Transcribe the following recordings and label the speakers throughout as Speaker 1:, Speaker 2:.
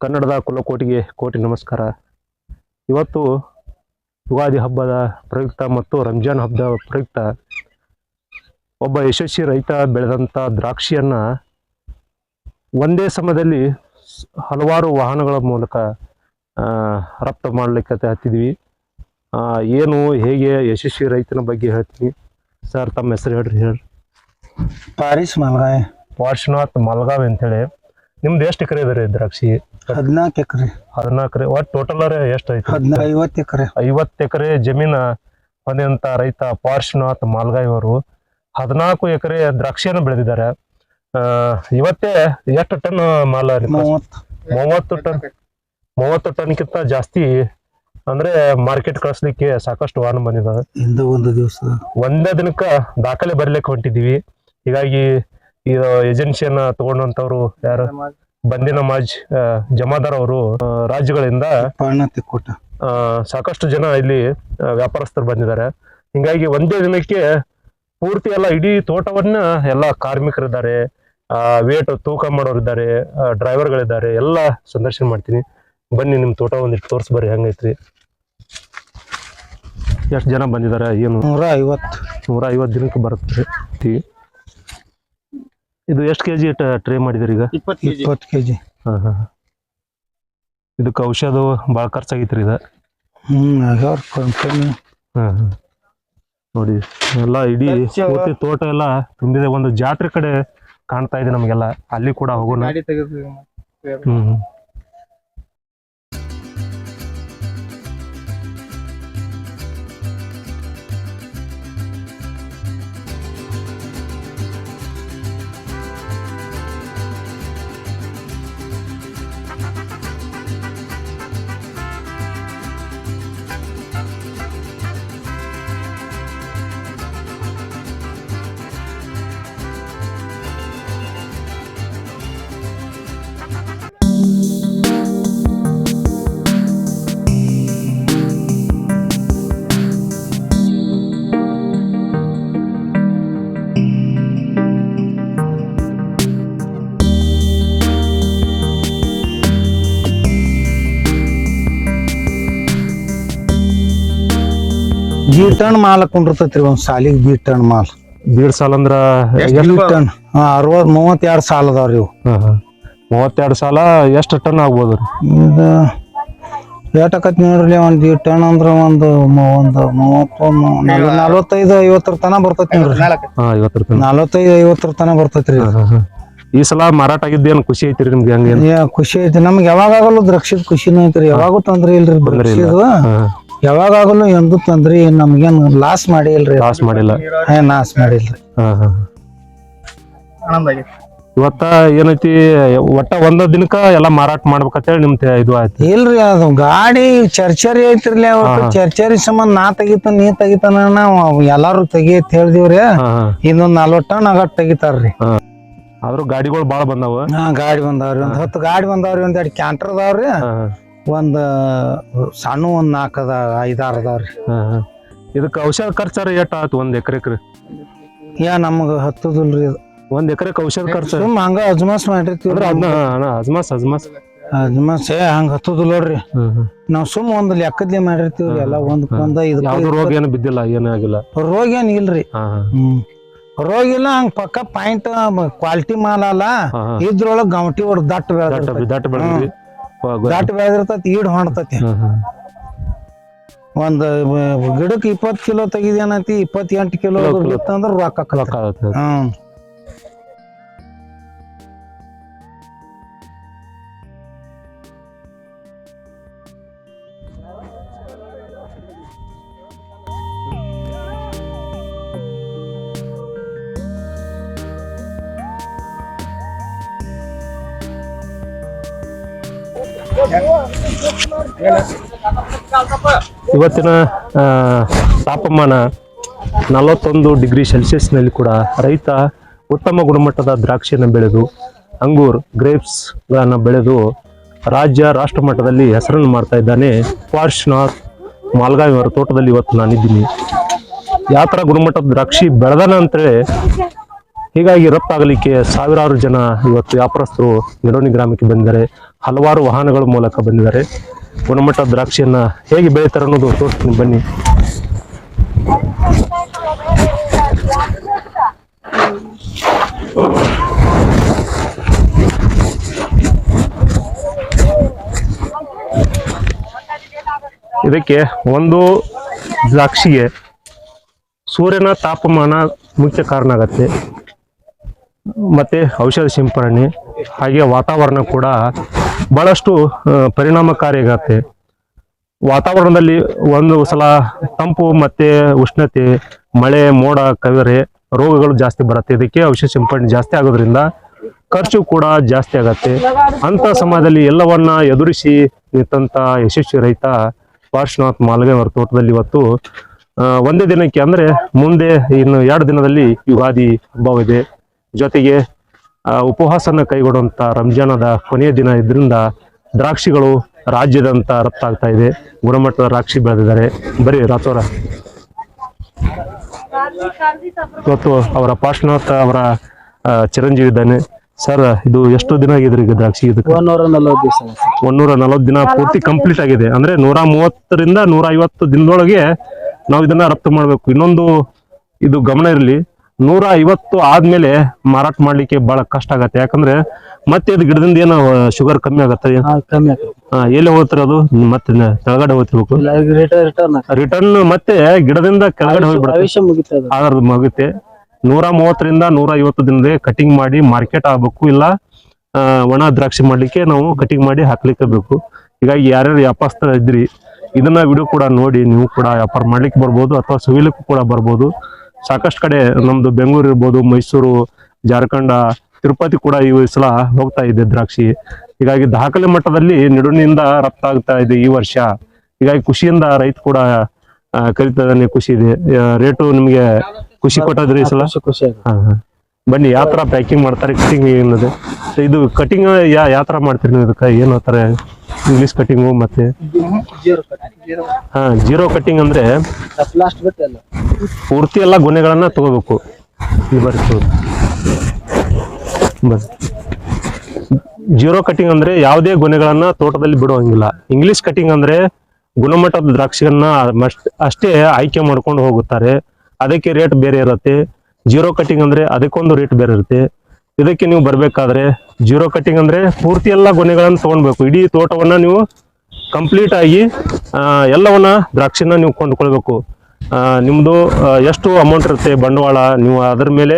Speaker 1: ಕನ್ನಡದ ಕುಲಕೋಟಿಗೆ ಕೋಟಿ ನಮಸ್ಕಾರ. ಇವತ್ತು ಯುಗಾದಿ ಹಬ್ಬದ ಪ್ರಯುಕ್ತ ಮತ್ತು ರಂಜಾನ್ ಹಬ್ಬದ ಪ್ರಯುಕ್ತ ಒಬ್ಬ ಯಶಸ್ವಿ ರೈತ ಬೆಳೆದಂಥ ದ್ರಾಕ್ಷಿಯನ್ನು ಒಂದೇ ಸಮಯದಲ್ಲಿ ಹಲವಾರು ವಾಹನಗಳ ಮೂಲಕ ರಫ್ತು ಮಾಡಲಿಕ್ಕೆ ಹತ್ತಿದ್ವಿ ಏನು ಹೇಗೆ ಯಶಸ್ವಿ ರೈತನ ಬಗ್ಗೆ ಹೇಳ್ತೀನಿ ಸರ್ ತಮ್ಮ ಹೆಸರು ಹೇಳ್ರಿ ಹೇಳ್ರಿ
Speaker 2: ಪಾರಿಸ್ ಮಲ್ಗಾಯ್.
Speaker 1: ಪಾರ್ಶ್ವನಾಥ್ ಮಲ್ಗಾವ್ ಅಂತೇಳಿ. ನಿಮ್ದು ಎಷ್ಟು ಎಕರೆ ಇದೆ ರೀ ದ್ರಾಕ್ಷಿ?
Speaker 2: ಹದಿನಾಲ್ಕು ಎಕರೆ.
Speaker 1: ಹದಿನಾಲ್ಕು ಒಟ್ಟು ಟೋಟಲ್ ಎಷ್ಟು ಐತಿ
Speaker 2: ಹದಿನ ಐವತ್ತು ಎಕರೆ.
Speaker 1: ಐವತ್ತು ಎಕರೆ ಜಮೀನ ಹೊಂದಿದಂತ ರೈತ ಪಾರ್ಶ್ವನಾಥ್ ಮಾಲ್ಗಾಯಿ ಅವರು ಹದಿನಾಲ್ಕು ಎಕರೆ ದ್ರಾಕ್ಷಿಯನ್ನು ಬೆಳೆದಿದ್ದಾರೆ. ಇವತ್ತೇ ಎಷ್ಟು ಟನ್ ಮಾಲ?
Speaker 2: ಮೂವತ್ತು.
Speaker 1: ಮೂವತ್ತು ಟನ್. ಮೂವತ್ತು ಟನ್ಕಿಂತ ಜಾಸ್ತಿ ಅಂದ್ರೆ ಮಾರ್ಕೆಟ್ ಕಳಿಸ್ಲಿಕ್ಕೆ ಸಾಕಷ್ಟು ವಾಹನ ಬಂದಿದ್ದಾವೆ
Speaker 2: ಇಂದ ಒಂದು ದಿವಸ.
Speaker 1: ಒಂದೇ ದಿನಕ್ಕ ದಾಖಲೆ ಬರ್ಲಿಕ್ಕೆ ಹೊಂಟಿದೀವಿ ಹೀಗಾಗಿ ಈ ಏಜೆನ್ಸಿಯನ್ನ ತಗೊಂಡಂತವ್ರು ಯಾರು? ಬಂದಿನ ಮಾಜ್ ಜಮಾದಾರ್ ಅವರು ರಾಜ್ಯಗಳಿಂದ ಸಾಕಷ್ಟು ಜನ ಇಲ್ಲಿ ವ್ಯಾಪಾರಸ್ಥರು ಬಂದಿದ್ದಾರೆ. ಹಿಂಗಾಗಿ ಒಂದೇ ದಿನಕ್ಕೆ ಪೂರ್ತಿ ಎಲ್ಲ ಇಡೀ ತೋಟವನ್ನ ಎಲ್ಲ ಕಾರ್ಮಿಕರಿದ್ದಾರೆ ವೇಟ್ ತೂಕ ಮಾಡೋರಿದ್ದಾರೆ ಡ್ರೈವರ್ಗಳಿದ್ದಾರೆ ಎಲ್ಲ ಸಂದರ್ಶನ ಮಾಡ್ತೀನಿ. ಬನ್ನಿ ನಿಮ್ಮ ತೋಟ ಒಂದಿಷ್ಟು ತೋರ್ಸ್ ಬರ್ರಿ ಹೆಂಗೈತ್ರಿ? ಎಷ್ಟು ಜನ ಬಂದಿದ್ದಾರೆ ಏನು?
Speaker 2: ನೂರ ಐವತ್ತು.
Speaker 1: ನೂರ ಐವತ್ತು ದಿನಕ್ಕೆ ಬರುತ್ತೆ. ಇದು ಎಷ್ಟು ಕೆಜಿ ಟ್ರೇ ಮಾಡಿದಿರಿ ಈಗ?
Speaker 2: ಇಪ್ಪತ್ತು ಕೆ ಜಿ
Speaker 1: ಹಾಂ ಹಾಂ ಇದಕ್ಕೆ ಔಷಧ ಭಾಳ ಖರ್ಚಾಗೈತ್ರಿ ಇದು
Speaker 2: ಆಗ್ಯಾವ್ರ ಕಂಪನಿ
Speaker 1: ಹಾಂ ಹಾಂ. ನೋಡಿ ಎಲ್ಲ ಇಡೀ ಪೂರ್ತಿ ತೋಟ ಎಲ್ಲ ತುಂಬಿದೆ. ಒಂದು ಜಾತ್ರೆ ಕಡೆ ಕಾಣ್ತಾ ಇದೆ ನಮಗೆಲ್ಲ. ಅಲ್ಲಿ ಕೂಡ ಹೋಗೋಣ. ಹ್ಮ್.
Speaker 2: ಜಿ ಟನ್ ಮಾಲ್ ಕುಂಡಿರ್ತೈತ್ರಿ ಒಂದ್ ಸಾಲಿಗೆ ಜಿ ಟನ್ ಮಾಲ್.
Speaker 1: ಬೀಡ್ ಸಾಲ ಅಂದ್ರ
Speaker 2: ಟನ್? ಅರವತ್ ಮೂವತ್ತೆರಡು ಸಾಲ ಅದಾವ್ರಿ ಇವು.
Speaker 1: ಮೂವತ್ತೆರಡು ಸಾಲ ಎಷ್ಟು ಟನ್ ಆಗ್ಬೋದು ರೀ?
Speaker 2: ಇದು ಏಟಕತ್ ನೋಡ್ರಿ ಒಂದ್ ಜಿ ಟನ್ ಅಂದ್ರ ಒಂದು ಮ- ಒಂದು ಮೂವತ್ತೊಂದು ನಲ್- ನಲ್ವತ್ತೈದು ಐವತ್ತರ ತನ ಬರ್ತೈತಿ ನೋಡ್ರಿ.
Speaker 1: ಹಾಂ
Speaker 2: ನಲ್ವತ್ತೈದು ಐವತ್ತರ ತನ ಬರ್ತೈತ್ರಿ
Speaker 1: ಹಾಂ ಹಾಂ ಈ ಸಲ ಮಾರಾಟ ಆಗಿದ್ದೇನು ಖುಷಿ ಐತ್ರಿ ನಿಮ್ಗೆ ಹಂಗೇನು?
Speaker 2: ಏ, ಖುಷಿ ಐತಿ ನಮ್ಗೆ ಯಾವಾಗಲೂ ದ್ರಕ್ಷಿದ್ ಖುಷಿನೂ ಐತ್ರಿ. ಯಾವಾಗೂ ತೊಂದ್ರೆ ಇಲ್ರಿ. ದ್ರಾಕ್ಷಿದು.
Speaker 1: ಹಾಂ
Speaker 2: ಯಾವಾಗಲೂ ತಂದ್ರಿ ತೊಂದ್ರೆ ನಮ್ಗೇನ್ ಲಾಸ್ ಮಾಡಿ ಇಲ್ರಿ
Speaker 1: ಲಾಸ್ ಮಾಡಿಲ್ಲ.
Speaker 2: ಲಾಸ್ ನಾಸ್ ಮಾಡಿಲ್ರಿ.
Speaker 1: ಹಾಂ ಹಾಂ. ಇವತ್ತ ಏನೈತಿ ಒಟ್ಟ ಒಂದ ದಿನಕ್ಕ ಎಲ್ಲಾ ಮಾರಾಟ ಮಾಡ್ಬೇಕಂತೇಳಿ ನಿಮ್ ತೆ- ಇದು ಆಯ್ತು.
Speaker 2: ಇಲ್ರಿ ಅದು ಗಾಡಿ ಚರ್ಚರಿ ಐತಿರ್ಲಿ ಅವತ್ತು ಚರ್ಚರಿ ಸಂಬಂಧ ನಾ ತೆಗಿತ ನೀ ತೆಗಿತಾನ ನಾವು ಎಲ್ಲಾರು ತೆಗಿ ಅಂತ ಹೇಳಿದಿವ್ರಿ.
Speaker 1: ಹಾ ಹಾ.
Speaker 2: ಇನ್ನೊಂದ್ ನಲ್ವತ್ತು ಟನ್ ಆಗ ತೆಗಿತಾರ್ರಿ.
Speaker 1: ಆದ್ರೂ ಗಾಡಿಗಳು ಬಾಳ ಬಂದಾವ?
Speaker 2: ಹಾ ಗಾಡಿ ಬಂದಾವ್ರಿ. ಒಂದ್ ಹತ್ತು ಗಾಡಿ ಬಂದಾವ್ರಿ ಒಂದ್ ಎರಡು ಕ್ಯಾಂಟರ್ ಅದಾವ್ರಿ.
Speaker 1: ಹಾ, ಹಾ,
Speaker 2: ಒಂದ್ ಸಣ್ಣ ಒಂದು ನಾಲ್ಕು ಅದ ಐದಾರು ಅದಾವ್ರಿ.
Speaker 1: ಹಾ, ಹಾ. ಇದಕ್ಕ ಔಷಧ ಖರ್ಚಾರ ಎಷ್ಟು ಆಯ್ತು ಒಂದು ಎಕರೆಕ್ರಿ?
Speaker 2: ಯಾ ಹತ್ತೋದಿಲ್ಲ ರೀ ಇದು.
Speaker 1: ಒಂದು ಎಕರೆಕ್ ಔಷಧ ಖರ್ಚು?
Speaker 2: ಸುಮ್ಮ ಹಂಗ ಅಜ್ಮಾಸ್ ಮಾಡಿರ್ತೀವ್ರಿ
Speaker 1: ಅಂದ್ರೆ ಅದನ್ನ ಅಜ್ಮಾಸ್ ಅಜ್ಮಾಸ್.
Speaker 2: ಅಜ್ಮಾಸ್ ಏ ಹಂಗ ಹತ್ತದಿಲ್ಲ ನೋಡ್ರಿ. ನಾವು ಸುಮ್ಮ ಒಂದು ಲೆಕ್ಕದ್ಲೆ ಮಾಡಿರ್ತೀವಿ ಎಲ್ಲ ಒಂದು ಒಂದ
Speaker 1: ಯಾವ್ದು ರೋಗ ಏನು ಬಿದ್ದಿಲ್ಲ ಏನಾಗಿಲ್ಲ ಆಗಿಲ್ಲ.
Speaker 2: ರೋಗ ಏನು ಇಲ್ರಿ.
Speaker 1: ಹಾ ಹಾ.
Speaker 2: ಹ್ಮ್. ರೋಗ ಇಲ್ಲ ಹಂಗ ಪಕ್ಕ ಪಾಯಿಂಟ್ ಕ್ವಾಲಿಟಿ ಮಾಲ ಅಲ್ಲ.
Speaker 1: ಹಾ, ಹಾ.
Speaker 2: ಇದ್ರೊಳಗ ಗೌಟಿ ಹೊಡ್ ದಟ್ಟ
Speaker 1: ದಟ್ಟ
Speaker 2: ಬೆಳೆದಿರ್ತೈತಿ.
Speaker 1: ದಟ್ಟ ಬೆಳೆದ್ರಿ
Speaker 2: ದಟ್ಟ ಬೆಳೆದಿರ್ತೈತಿ ಈಡ್ ಹೊಣ್ತೈತಿ ಒಂದ್ ಗಿಡಕ್ಕೆ ಇಪ್ಪತ್ತು ಇಪ್ಪತ್ ಕಿಲೋ ತೆಗಿದೇನೈತಿ ಇಪ್ಪತ್ತೆಂಟು ಕಿಲೋ. ಬಿತ್ತಂದ್ರ ರೊಕ್ಕ. ಹ್ಮ್.
Speaker 1: ಇವತ್ತಿನ ತಾಪಮಾನ ನಲವತ್ತೊಂದು ಡಿಗ್ರಿ ಸೆಲ್ಸಿಯಸ್ನಲ್ಲಿ ಕೂಡ ರೈತ ಉತ್ತಮ ಗುಣಮಟ್ಟದ ದ್ರಾಕ್ಷಿಯನ್ನು ಬೆಳೆದು, ಅಂಗೂರ್, ಗ್ರೇಪ್ಸ್ಗಳನ್ನು ಬೆಳೆದು ರಾಜ್ಯ, ರಾಷ್ಟ್ರ ಮಟ್ಟದಲ್ಲಿ ಹೆಸರನ್ನು ಮಾಡ್ತಾ ಇದ್ದಾನೆ. ಪಾರ್ಶ್ನಾಥ್ ಮಾಲ್ಗಾವಿ ಅವರ ತೋಟದಲ್ಲಿ ಇವತ್ತು ನಾನಿದ್ದೀನಿ. ಯಾವ ಥರ ಗುಣಮಟ್ಟದ ದ್ರಾಕ್ಷಿ ಬೆಳೆದಾನ ಅಂತೇಳಿ, ಹೀಗಾಗಿ ರಫ್ತಾಗಲಿಕ್ಕೆ ಸಾವಿರಾರು ಜನ ಇವತ್ತು ವ್ಯಾಪಾರಸ್ಥರು ನಿರೋಣಿ ಗ್ರಾಮಕ್ಕೆ ಬಂದಿದ್ದಾರೆ ಹಲವಾರು ವಾಹನಗಳ ಮೂಲಕ ಬಂದಿದ್ದಾರೆ. ಗುಣಮಟ್ಟ ದ್ರಾಕ್ಷಿಯನ್ನ ಹೇಗೆ ಬೆಳೀತಾರೆ ಅನ್ನೋದು ತೋರಿಸ್ತೀನಿ, ಬನ್ನಿ. ಇದಕ್ಕೆ ಒಂದು ದ್ರಾಕ್ಷಿಗೆ ಸೂರ್ಯನ ತಾಪಮಾನ ಮುಖ್ಯ ಕಾರಣ ಆಗತ್ತೆ. ಮತ್ತೆ ಔಷಧ ಸಿಂಪರಣೆ ಹಾಗೆ ವಾತಾವರಣ ಕೂಡ ಬಹಳಷ್ಟು ಪರಿಣಾಮಕಾರಿಯಾಗತ್ತೆ. ವಾತಾವರಣದಲ್ಲಿ ಒಂದು ಸಲ ತಂಪು ಮತ್ತೆ ಉಷ್ಣತೆ, ಮಳೆ, ಮೋಡ, ಕವಿರೆ ರೋಗಗಳು ಜಾಸ್ತಿ ಬರುತ್ತೆ. ಇದಕ್ಕೆ ಔಷಧ ಸಿಂಪಡಣೆ ಜಾಸ್ತಿ ಆಗೋದ್ರಿಂದ ಖರ್ಚು ಕೂಡ ಜಾಸ್ತಿ ಆಗತ್ತೆ. ಅಂತ ಸಮಯದಲ್ಲಿ ಎಲ್ಲವನ್ನ ಎದುರಿಸಿ ನಿಂತ ಯಶಸ್ವಿ ರೈತ ಪಾರ್ಶ್ವನಾಥ್ ಮಾಲ್ಗೆ ಅವರ ತೋಟದಲ್ಲಿ ಇವತ್ತು ಒಂದೇ ದಿನಕ್ಕೆ ಅಂದ್ರೆ ಮುಂದೆ ಇನ್ನು ಎರಡು ದಿನದಲ್ಲಿ ಯುಗಾದಿ ಹಬ್ಬವಿದೆ. ಜೊತೆಗೆ ಉಪವಾಸನ ಕೈಗೊಡುವಂಥ ರಂಜಾನದ ಕೊನೆಯ ದಿನ ಇದರಿಂದ ದ್ರಾಕ್ಷಿಗಳು ರಾಜ್ಯದಂತ ರಫ್ತಾಗ್ತಾ ಇದೆ. ಗುಣಮಟ್ಟದ ದ್ರಾಕ್ಷಿ ಬೆಳೆದಿದ್ದಾರೆ. ಬರೀ ರಾಥೋರ ಇವತ್ತು ಅವರ ಪಾರ್ಶ್ವನಾಥ ಅವರ ಚಿರಂಜೀವಿ ಇದ್ದಾನೆ. ಸರ್ ಇದು ಎಷ್ಟು ದಿನ ಆಗಿದೆ ಈಗ ದ್ರಾಕ್ಷಿ ಇದಕ್ಕೆ?
Speaker 2: ಒಂದೂರ ನಲವತ್ತು
Speaker 1: ದಿನ ಪೂರ್ತಿ ಕಂಪ್ಲೀಟ್ ಆಗಿದೆ. ಅಂದ್ರೆ ನೂರ ಮೂವತ್ತರಿಂದ ನೂರ ಐವತ್ತು ದಿನದೊಳಗೆ ನಾವು ಇದನ್ನ ರಫ್ತು ಮಾಡಬೇಕು. ಇನ್ನೊಂದು ಇದು ಗಮನ ಇರಲಿ. ನೂರ ಐವತ್ತು ಆದ್ಮೇಲೆ ಮಾರಾಟ ಮಾಡ್ಲಿಕ್ಕೆ ಬಹಳ ಕಷ್ಟ ಆಗತ್ತೆ. ಯಾಕಂದ್ರೆ ಮತ್ತೆ ಇದು ಗಿಡದಿಂದ ಏನ ಶುಗರ್ ಕಮ್ಮಿ ಆಗತ್ತೆ.
Speaker 2: ಕಮ್ಮಿ
Speaker 1: ಎಲ್ಲಿ ಹೋಗ್ತಾರೆ ಅದು? ಮತ್ತೆ ಕೆಳಗಡೆ ಹೋಗ್ತಿರ್ಬೇಕು.
Speaker 2: ರಿಟರ್ನ್
Speaker 1: ಮತ್ತೆ ಗಿಡದಿಂದ ಕೆಳಗಡೆ ಹೋಗ್ಬಿಡುತ್ತೆ. ಅದ್ರದ್ದು ಮುಗುತ್ತೆ ನೂರ ಮೂವತ್ತರಿಂದ ನೂರ ಐವತ್ತು ದಿನದೇ ಕಟಿಂಗ್ ಮಾಡಿ ಮಾರ್ಕೆಟ್ ಆಗ್ಬೇಕು. ಇಲ್ಲ ಒಣ ದ್ರಾಕ್ಷಿ ಮಾಡ್ಲಿಕ್ಕೆ ನಾವು ಕಟಿಂಗ್ ಮಾಡಿ ಹಾಕ್ಲಿಕ್ಕೆ ಬೇಕು. ಹೀಗಾಗಿ ಯಾರ್ಯಾರು ವ್ಯಾಪಾರಸ್ಥರ ಇದ್ರಿ ಇದನ್ನ ವಿಡಿಯೋ ಕೂಡ ನೋಡಿ ನೀವು ಕೂಡ ವ್ಯಾಪಾರ ಮಾಡ್ಲಿಕ್ಕೆ ಬರ್ಬೋದು ಅಥವಾ ಸುವಿಲಿಕ್ಕೂ ಕೂಡ ಬರ್ಬೋದು. ಸಾಕಷ್ಟು ಕಡೆ ನಮ್ದು ಬೆಂಗಳೂರು ಇರ್ಬೋದು ಮೈಸೂರು ಜಾರ್ಖಂಡ ತಿರುಪತಿ ಕೂಡ ಈ ಸಲ ಹೋಗ್ತಾ ಇದೆ ದ್ರಾಕ್ಷಿ. ಹೀಗಾಗಿ ದಾಖಲೆ ಮಟ್ಟದಲ್ಲಿ ನೆಡುವಿನಿಂದ ರಫ್ತ ಆಗ್ತಾ ಇದೆ ಈ ವರ್ಷ. ಹೀಗಾಗಿ ಖುಷಿಯಿಂದ ರೈತ ಕೂಡ ಇದ್ದಾನೆ ಖುಷಿ ಇದೆ. ರೇಟು ನಿಮ್ಗೆ ಖುಷಿ ಕೊಟ್ಟದ್ರಿ ಈ ಸಲ?
Speaker 2: ಖುಷಿ ಖುಷಿ
Speaker 1: ಹಾ ಹಾ. ಬನ್ನಿ ಯಾವ ತರ ಪ್ಯಾಕಿಂಗ್ ಮಾಡ್ತಾರೆ ಕಟಿಂಗ್ ಏನದು ಇದು ಕಟಿಂಗ್ ಯಾ ಯಾವ ತರ ಮಾಡ್ತೀರಿ ನೀವು ಇದಕ್ಕೆ? ಏನು ಅಂತಾರೆ ಇಂಗ್ಲಿಷ್ ಕಟಿಂಗ್ ಮತ್ತೆ? ಹಾ ಜೀರೋ ಕಟಿಂಗ್ ಅಂದ್ರೆ ಪೂರ್ತಿ ಎಲ್ಲ ಗೊನೆಗಳನ್ನ ತಗೋಬೇಕು. ಜೀರೋ ಕಟಿಂಗ್ ಅಂದ್ರೆ ಯಾವುದೇ ಗೊನೆಗಳನ್ನ ತೋಟದಲ್ಲಿ ಬಿಡುವಂಗಿಲ್ಲ. ಇಂಗ್ಲಿಷ್ ಕಟಿಂಗ್ ಅಂದ್ರೆ ಗುಣಮಟ್ಟದ ದ್ರಾಕ್ಷಿಗಳನ್ನ ಅಷ್ಟೇ ಆಯ್ಕೆ ಮಾಡ್ಕೊಂಡು ಹೋಗುತ್ತಾರೆ. ಅದಕ್ಕೆ ರೇಟ್ ಬೇರೆ ಇರುತ್ತೆ. ಜೀರೋ ಕಟಿಂಗ್ ಅಂದ್ರೆ ಅದಕ್ಕೊಂದು ರೇಟ್ ಬೇರೆ ಇರುತ್ತೆ. ಇದಕ್ಕೆ ನೀವು ಬರಬೇಕಾದ್ರೆ ಜೀರೋ ಕಟ್ಟಿಂಗ್ ಅಂದರೆ ಪೂರ್ತಿ ಎಲ್ಲ ಗೊನೆಗಳನ್ನು ತೊಗೊಳ್ಬೇಕು ಇಡೀ ತೋಟವನ್ನು ನೀವು ಕಂಪ್ಲೀಟ್ ಆಗಿ ಎಲ್ಲವನ್ನ ದ್ರಾಕ್ಷಿನ ನೀವು ಕೊಂಡುಕೊಳ್ಬೇಕು. ನಿಮ್ಮದು ಎಷ್ಟು ಅಮೌಂಟ್ ಇರುತ್ತೆ ಬಂಡವಾಳ? ನೀವು ಅದರ ಮೇಲೆ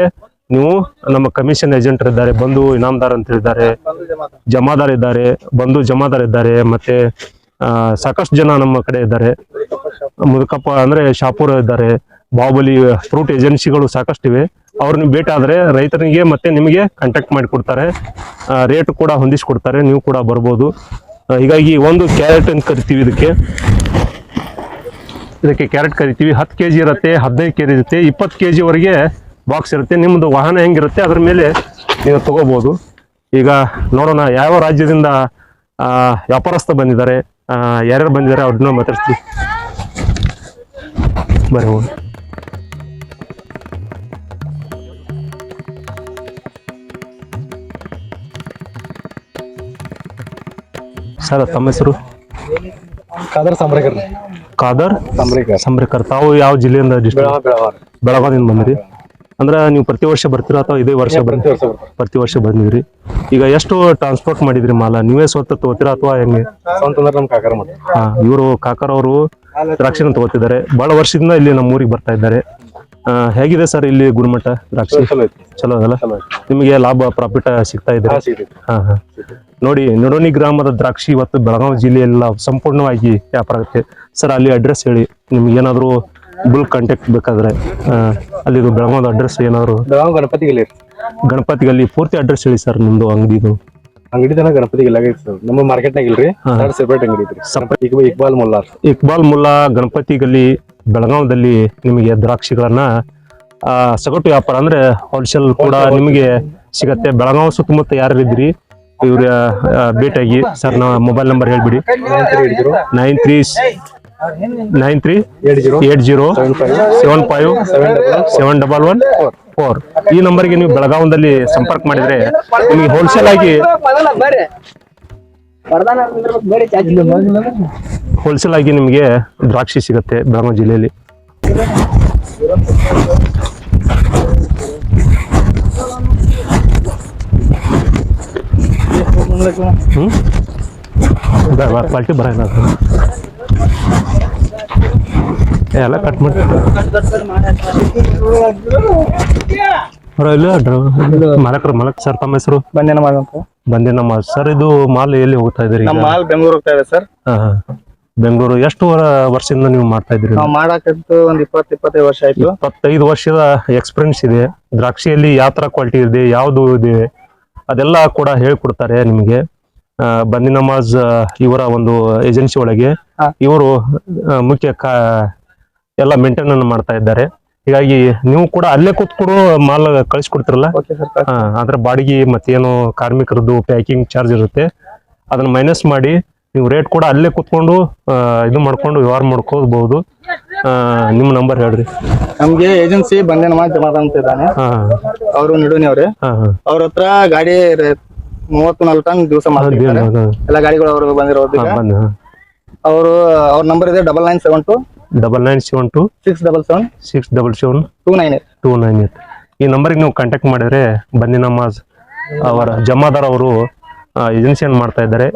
Speaker 1: ನೀವು ನಮ್ಮ ಕಮಿಷನ್ ಏಜೆಂಟ್ ಇದ್ದಾರೆ, ಬಂಧು ಇನಾಮದಾರ್ ಅಂತ ಇದ್ದಾರೆ ಜಮಾದಾರ್ ಇದ್ದಾರೆ, ಬಂಧು ಜಮಾದಾರ್ ಇದ್ದಾರೆ, ಮತ್ತೆ ಸಾಕಷ್ಟು ಜನ ನಮ್ಮ ಕಡೆ ಇದ್ದಾರೆ. ಮುದುಕಪ್ಪ ಅಂದ್ರೆ ಶಾಪುರ ಇದ್ದಾರೆ, ಬಾಹುಬಲಿ ಫ್ರೂಟ್ ಏಜೆನ್ಸಿಗಳು ಸಾಕಷ್ಟಿವೆ. ಅವ್ರು ನೀವು ಭೇಟಿ ಆದ್ರೆ ರೈತರಿಗೆ ಮತ್ತೆ ನಿಮಗೆ ಕಾಂಟ್ಯಾಕ್ಟ್ ಮಾಡಿ ಕೊಡ್ತಾರೆ ರೇಟ್ ಕೂಡ ಹೊಂದಿಸ್ಕೊಡ್ತಾರೆ. ನೀವು ಕೂಡ ಬರ್ಬೋದು. ಹೀಗಾಗಿ ಒಂದು ಕ್ಯಾರೆಟ್ ಅಂತ ಕರಿತೀವಿ ಇದಕ್ಕೆ. ಇದಕ್ಕೆ ಕ್ಯಾರೆಟ್ ಕರಿತೀವಿ. ಹತ್ತು ಕೆ ಜಿ ಇರುತ್ತೆ, ಹದಿನೈದು ಕೆ ಜಿ ಇರುತ್ತೆ, ಇಪ್ಪತ್ತು ಕೆ ಜಿವರೆಗೆ ಬಾಕ್ಸ್ ಇರುತ್ತೆ. ನಿಮ್ಮದು ವಾಹನ ಹೆಂಗಿರುತ್ತೆ, ಅದ್ರ ಮೇಲೆ ನೀವು ತಗೋಬೋದು. ಈಗ ನೋಡೋಣ, ಯಾವ ರಾಜ್ಯದಿಂದ ವ್ಯಾಪಾರಸ್ಥ ಬಂದಿದ್ದಾರೆ ಯಾರ್ಯಾರು ಬಂದಿದ್ದಾರೆ, ಅವ್ರನ್ನ ಮಾತಾಡ್ತೀವಿ ಬರ್ರಿ ಸರ್ ತಮ್ಮ ಹೆಸರು?
Speaker 2: ಖಾದರ್ ಸಂಬ್ರೇಕರ್.
Speaker 1: ಖಾದರ್
Speaker 2: ಸಂಬ್ರೇಕರ್.
Speaker 1: ಸಂಬ್ರೇಕರ್. ತಾವು ಯಾವ ಜಿಲ್ಲೆಯಿಂದ
Speaker 2: ಬೆಳಗಾವಿಂದ
Speaker 1: ಬೆಳಗಾವಿಯಿಂದ ಬಂದಿರಿ. ಅಂದ್ರೆ ನೀವು ಪ್ರತಿ ವರ್ಷ ಬರ್ತೀರಾ ಅಥವಾ ಇದೇ ವರ್ಷ ಬಂದ್ ಪ್ರತಿ ವರ್ಷ ಬಂದಿದ್ರಿ ಈಗ ಎಷ್ಟು ಟ್ರಾನ್ಸ್ಪೋರ್ಟ್ ಮಾಡಿದ್ರಿ ಮಾಲ? ನೀವೇ ಸ್ವತಃ ತಗೋತೀರಾ ಅಥವಾ ಹೆಂಗೆ? ಇವರು ಕಾಕರ್ ಅವರು ದ್ರಾಕ್ಷಿನ ತಗೋತಿದ್ದಾರೆ. ಬಹಳ ವರ್ಷದಿಂದ ಇಲ್ಲಿ ನಮ್ಮ ಊರಿಗೆ ಬರ್ತಾ ಇದ್ದಾರೆ. ಹೇಗಿದೆ ಸರ್ ಇಲ್ಲಿ ಗುಣಮಟ್ಟ ದ್ರಾಕ್ಷಿ?
Speaker 2: ಚಲೋ
Speaker 1: ಅದಲ್ಲ? ನಿಮಗೆ ಲಾಭ ಪ್ರಾಫಿಟ್ ಸಿಗ್ತಾ ಇದೆ
Speaker 2: ಹಾ
Speaker 1: ಹಾ ನೋಡಿ ನಡೋನಿ ಗ್ರಾಮದ ದ್ರಾಕ್ಷಿ ಇವತ್ತು ಬೆಳಗಾವಿ ಜಿಲ್ಲೆಯಲ್ಲ ಸಂಪೂರ್ಣವಾಗಿ ವ್ಯಾಪಾರ ಆಗುತ್ತೆ. ಸರ್ ಅಲ್ಲಿ ಅಡ್ರೆಸ್ ಹೇಳಿ. ನಿಮ್ಗೆ ಏನಾದ್ರು ಬುಲ್ ಕಾಂಟ್ಯಾಕ್ಟ್ ಬೇಕಾದ್ರೆ ಅಲ್ಲಿ ಅಲ್ಲಿದು ಬೆಳಗಾವದ ಅಡ್ರೆಸ್ ಏನಾದ್ರು?
Speaker 2: ಬೆಳಗಾವಿ ಗಣಪತಿ ಗಲ್ಲಿ
Speaker 1: ಗಣಪತಿಗಲ್ಲಿ ಪೂರ್ತಿ ಅಡ್ರೆಸ್ ಹೇಳಿ ಸರ್ ನಿಮ್ದು ಅಂಗಡಿದು
Speaker 2: ಅಂಗಡಿ ತನ ಗಣಪತಿ ಗಿಲ್ಲ ಸರ್. ನಮ್ಮ ಮಾರ್ಕೆಟ್ನಾಗ ಇಲ್ರಿ. ಸೆಪರೇಟ್ ಅಂಗಡಿ ಇಕ್ಬಾಲ್ ಮುಲ್ಲಾ
Speaker 1: ಇಕ್ಬಾಲ್ ಮುಲ್ಲಾ ಗಣಪತಿ ಗಲ್ಲಿ ಬೆಳಗಾವದಲ್ಲಿ ನಿಮಗೆ ದ್ರಾಕ್ಷಿಗಳನ್ನ ಸಗಟು ವ್ಯಾಪಾರ ಅಂದ್ರೆ ಹೋಲ್ಸೇಲ್ ಕೂಡ ನಿಮಗೆ ಸಿಗತ್ತೆ ಬೆಳಗಾವಿ ಸುತ್ತಮುತ್ತ ಯಾರು ಇದ್ರಿ ಇವ್ರ ಭೇಟಿಯಾಗಿ ಸರ್ ನಾವು ಮೊಬೈಲ್ ನಂಬರ್ ಹೇಳ್ಬಿಡಿ nine three nine three
Speaker 2: eight zero
Speaker 1: seven five seven double one four ಈ ನಂಬರ್ಗೆ ನೀವು ಬೆಳಗಾವದಲ್ಲಿ ಸಂಪರ್ಕ ಮಾಡಿದ್ರೆ ನಿಮಗೆ ಹೋಲ್ಸೇಲ್ ಆಗಿ ಹೋಲ್ಸೇಲ್ ಆಗಿ ನಿಮಗೆ ದ್ರಾಕ್ಷಿ ಸಿಗುತ್ತೆ ಬೆಳಗಾವಿ ಜಿಲ್ಲೆಯಲ್ಲಿ. ಕ್ವಾಲಿಟಿ. ಏ, ಎಲ್ಲ ಕಟ್ ಮಾಡಿ ಮಾಲಕರು ಮಲಕ್ ಸರ್ ತಮ್ಮ ಹೆಸರು?
Speaker 3: ಬಂದೇನ ಮಾಲ್
Speaker 1: ಬಂದೇನ ಮಾಲ್ ಸರ್ ಇದು ಮಾಲ್ ಎಲ್ಲಿ ಹೋಗ್ತಾ ಇದ್ದೀರಿ
Speaker 3: ನಮ್ಮ ಮಾಲ್ ಬೆಂಗಳೂರು ಹೋಗ್ತಾ ಇದೆ ಸರ್.
Speaker 1: ಬೆಂಗಳೂರು ಎಷ್ಟು ವರ- ವರ್ಷದಿಂದ ನೀವು ಮಾಡ್ತಾ ಇದ್ರಿ
Speaker 3: ನಾವು ಮಾಡಾಕಂತೂ ಒಂದ್ ಇಪ್ಪತ್ ಇಪ್ಪತ್ತೈದು ವರ್ಷ ಆಯ್ತು.
Speaker 1: ಇಪ್ಪತ್ತೈದು ವರ್ಷದ ಎಕ್ಸ್ಪೀರಿಯನ್ಸ್ ಇದೆ. ದ್ರಾಕ್ಷಿಯಲ್ಲಿ ಯಾವ ತರ ಕ್ವಾಲಿಟಿ ಇದೆ ಯಾವ್ದು ಇದೆ ಅದೆಲ್ಲ ಕೂಡ ಹೇಳ್ಕೊಡ್ತಾರೆ ನಿಮಗೆ. ಬಂದಿ ನಮಾಜ್ ಇವರ ಒಂದು ಏಜೆನ್ಸಿ ಒಳಗೆ ಇವರು ಮುಖ್ಯ ಎಲ್ಲ ಮೇಂಟೈನ್ ಅನ್ನು ಮಾಡ್ತಾ ಇದ್ದಾರೆ. ಹೀಗಾಗಿ ನೀವು ಕೂಡ ಅಲ್ಲೇ ಕೂತ್ಕೊಡು ಮಾಲ್ ಕಳಿಸ್ಕೊಡ್ತಿರಲ್ಲ? ಹಾ ಅದ್ರ ಬಾಡಿಗೆ ಮತ್ತೇನು ಕಾರ್ಮಿಕರದ್ದು ಪ್ಯಾಕಿಂಗ್ ಚಾರ್ಜ್ ಇರುತ್ತೆ. ಅದನ್ನ ಮೈನಸ್ ಮಾಡಿ ನೀವು ರೇಟ್ ಕೂಡ ಅಲ್ಲೇ ಕೂತ್ಕೊಂಡು ಇದು ಮಾಡ್ಕೊಂಡು ವ್ಯವಹಾರ ಮಾಡ್ಕೋಬಹುದು ನಿಮ್ಮ ನಂಬರ್ ಹೇಳ್ರಿ.
Speaker 3: ನಮ್ಗೆ ಏಜೆನ್ಸಿ ಬಂದೇನ ಮಾಡಿ ಅಂತ ಇದ್ದಾನೆ.
Speaker 1: ಹಾ.
Speaker 3: ಅವರು ನಿಡೂನಿ ಅವ್ರೆ.
Speaker 1: ಹಾ ಹಾ.
Speaker 3: ಅವ್ರ ಹತ್ರ ಗಾಡಿ ಮೂವತ್ತು ನಾಲ್ಕು ಟನ್ ದಿವಸ ಮಾಡ್ತಿರ್ತಾರೆ ಎಲ್ಲ ಗಾಡಿಗಳು ಅವ್ರಿಗೆ ಬಂದಿರೋದು
Speaker 1: ಬಂದ
Speaker 3: ಅವರು ಅವ್ರ ನಂಬರ್ ಇದೆ double nine seven two
Speaker 1: double nine seven two
Speaker 3: six double seven
Speaker 1: six double seven
Speaker 3: two nine eight
Speaker 1: two nine eight ಈ ನಂಬರಿಗೆ ನೀವು ಕಾಂಟ್ಯಾಕ್ಟ್ ಮಾಡಿದ್ರೆ ಬನ್ನಿ ನಮಾಜ್ ಅವರ ಜಮಾದಾರ್ ಅವರು ಏಜೆನ್ಸಿಯನ್ನು ಮಾಡ್ತಾ ಇದ್ದಾರೆ.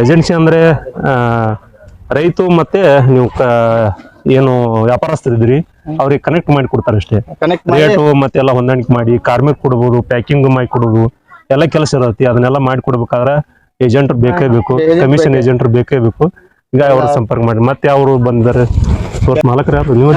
Speaker 1: ಏಜೆನ್ಸಿ ಅಂದ್ರೆ ರೈತು ಮತ್ತೆ ನೀವು ಏನು ವ್ಯಾಪಾರಸ್ಥರಿದ್ರಿ ಅವ್ರಿಗೆ ಕನೆಕ್ಟ್ ಮಾಡಿ ಕೊಡ್ತಾರೆ ಅಷ್ಟೇ.
Speaker 3: ಕನೆಕ್ಟ್
Speaker 1: ರೇಟು ಮತ್ತೆ ಎಲ್ಲ ಹೊಂದಾಣಿಕೆ ಮಾಡಿ ಕಾರ್ಮಿಕ ಕೊಡ್ಬೋದು ಪ್ಯಾಕಿಂಗ್ ಮಾಡಿ ಕೊಡೋದು ಎಲ್ಲ ಕೆಲಸ ಇರತ್ತೆ. ಅದನ್ನೆಲ್ಲ ಮಾಡಿ ಕೊಡ್ಬೇಕಾದ್ರೆ ಏಜೆಂಟ್ ಬೇಕೇ ಬೇಕು ಕಮಿಷನ್ ಏಜೆಂಟ್ರು ಬೇಕೇ ಬೇಕು. ಈಗ ಅವ್ರ ಸಂಪರ್ಕ ಮಾಡಿ. ಮತ್ತೆ ಅವರು ಬಂದಿದ್ದಾರೆ. ತೋರ್ಸ್ ಮಾಲಕರು ಯಾರು? ನೀವು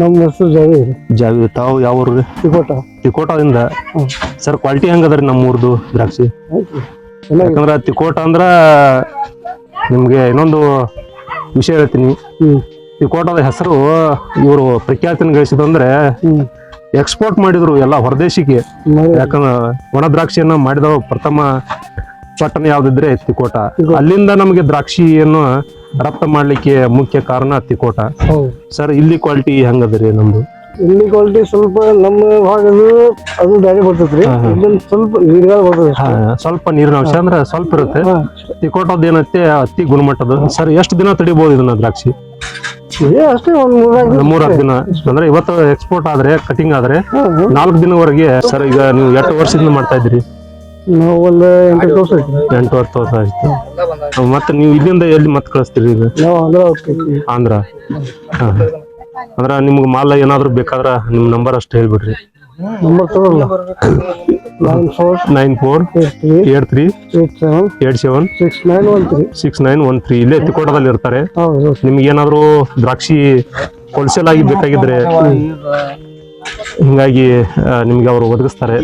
Speaker 2: ನಮ್ಮ ಹೆಸರು ಜಾವಿ.
Speaker 1: ಜಾವಿ ತಾವು ಯಾವ ಊರು
Speaker 2: ತಿಕೋಟ.
Speaker 1: ತಿಕೋಟದಿಂದ? ಸರ್ ಕ್ವಾಲಿಟಿ ಹೆಂಗದ್ರಿ ನಮ್ಮ ಊರ್ದು ದ್ರಾಕ್ಷಿ? ಯಾಕಂದ್ರ ತಿಕೋಟ ಅಂದ್ರ ನಿಮ್ಗೆ ಇನ್ನೊಂದು ವಿಷಯ ಹೇಳ್ತೀನಿ. ತಿಕೋಟದ ಹೆಸರು ಇವರು ಪ್ರಖ್ಯಾತಿನ ಗಳಿಸಿದಂದ್ರೆ ಎಕ್ಸ್ಪೋರ್ಟ್ ಮಾಡಿದ್ರು ಎಲ್ಲ ಹೊರದೇಶಕ್ಕೆ ಯಾಕಂದ್ರೆ ಒಣ ದ್ರಾಕ್ಷಿಯನ್ನ ಮಾಡಿದ ಪ್ರಥಮ ಪಟ್ಟಣ ಯಾವ್ದಿದ್ರೆ ತಿಕೋಟ ಅಲ್ಲಿಂದ ನಮಗೆ ದ್ರಾಕ್ಷಿಯನ್ನು ರಫ್ತು ಮಾಡ್ಲಿಕ್ಕೆ ಮುಖ್ಯ ಕಾರಣ ತಿಕೋಟ ಸರ್ ಇಲ್ಲಿ ಕ್ವಾಲಿಟಿ ಹೆಂಗದ್ರಿ ನಮ್ದು?
Speaker 2: ಇಲ್ಲಿ ಕ್ವಾಲಿಟಿ ಸ್ವಲ್ಪ ನಮ್ಮ ಭಾಗದ್ದು ಅದು ಬೇರೆ ಬರ್ತೈತ್ರಿ. ಇದೊಂದು ಸ್ವಲ್ಪ ನೀರ್ಗಾಲ ಬರ್ತದೆ
Speaker 1: ಸ್ವಲ್ಪ ನೀರಿನ ಅಂಶ ಅಂದ್ರೆ ಸ್ವಲ್ಪ ಇರುತ್ತೆ. ತಿಕೋಟದ ಏನೈತೆ ಅತಿ ಗುಣಮಟ್ಟದ. ಸರ್ ಎಷ್ಟು ದಿನ ತಡಿಬಹುದು ಇದನ್ನ ದ್ರಾಕ್ಷಿ?
Speaker 2: ಅಷ್ಟೇ ಒಂದ್ ಮೂರ್ನಾಲ್ಕು
Speaker 1: ದಿನ. ಅಂದ್ರೆ ಇವತ್ತು ಎಕ್ಸ್ಪೋರ್ಟ್ ಆದ್ರೆ ಕಟಿಂಗ್ ಆದ್ರೆ ನಾಲ್ಕು ದಿನವರೆಗೆ ಸರ್ ಈಗ ನೀವು ಎಷ್ಟು ವರ್ಷದಿಂದ ಮಾಡ್ತಾ ಇದ್ರಿ
Speaker 2: ನಾವು ಒಂದು ಎಂಟು ವರ್ಷ
Speaker 1: ಎಂಟು ಹತ್ತು ವರ್ಷ ಆಯ್ತು. ಮತ್ತೆ ನೀವು ಇಲ್ಲಿಂದ ಎಲ್ಲಿ ಮತ್ತೆ ಕಳಿಸ್ತೀರಿ ಈಗ?
Speaker 2: ನಾವು ಅಂದ್ರೆ ಹೋಗ್ತೀವಿ.
Speaker 1: ಆಂಧ್ರ. ಹಾ. ಅಂದ್ರ ನಿಮ್ಗೆ ಮಾಲ್ ಏನಾದ್ರು ಬೇಕಾದ್ರ ನಿಮ್ ನಂಬರ್ ಅಷ್ಟು ಹೇಳ್ಬಿಡ್ರಿ.
Speaker 2: Number ತಗೊಳ್ಳ. Nine four
Speaker 1: nine four
Speaker 2: eight three
Speaker 1: eight
Speaker 2: seven
Speaker 1: eight seven
Speaker 2: six nine one three
Speaker 1: six nine one three ಇಲ್ಲೇ ತಿಕೋಟದಲ್ಲಿ ಇರ್ತಾರೆ. ನಿಮ್ಗೆ ಏನಾದ್ರು ದ್ರಾಕ್ಷಿ ಹೋಲ್ಸೇಲ್ ಆಗಿ ಬೇಕಾಗಿದ್ರೆ ಹಿಂಗಾಗಿ ನಿಮ್ಗೆ ಅವರು ಒದಗಿಸ್ತಾರೆ.